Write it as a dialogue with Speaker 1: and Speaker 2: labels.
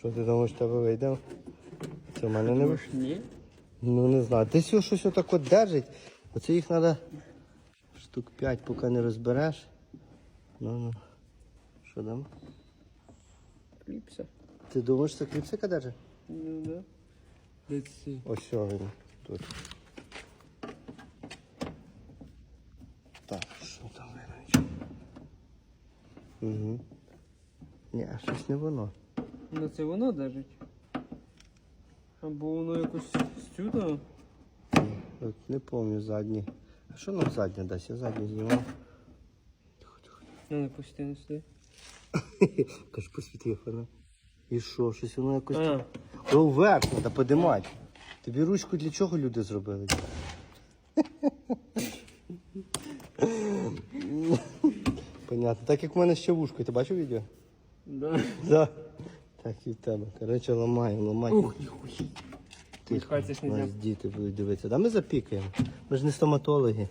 Speaker 1: Що ти думаєш, тебе вийде? Це в мене не вийшло.
Speaker 2: Ні.
Speaker 1: Ну не знаю. Десь його щось отак от держить. Оце їх треба штук 5, поки не розбереш. Ну ну. Що там?
Speaker 2: Кліпся.
Speaker 1: Ти думаєш, це кліпсика держить?
Speaker 2: Ну да. Десь.
Speaker 1: Ось він тут. Так, що там виначе? Угу. Ні, щось не воно.
Speaker 2: Ну це воно держить. Або воно якось сюди.
Speaker 1: Не пам'ятаю задні. А що нам задня дасть? Я задню знімав.
Speaker 2: Ну не постійно сюди.
Speaker 1: Каж посвіти фона. І що, щось воно якось.
Speaker 2: А,
Speaker 1: О, вверх треба подимати. Тобі ручку для чого люди зробили? Понятно. Так як в мене ще вушко, ти бачив відео?
Speaker 2: да.
Speaker 1: Да. Так і в тебе. Коротше, ламаємо, ламаємо.
Speaker 2: Ух, ніхуя.
Speaker 1: Тихо,
Speaker 2: ж
Speaker 1: нас діти будуть дивитися. Да ми запікаємо. Ми ж не стоматологи.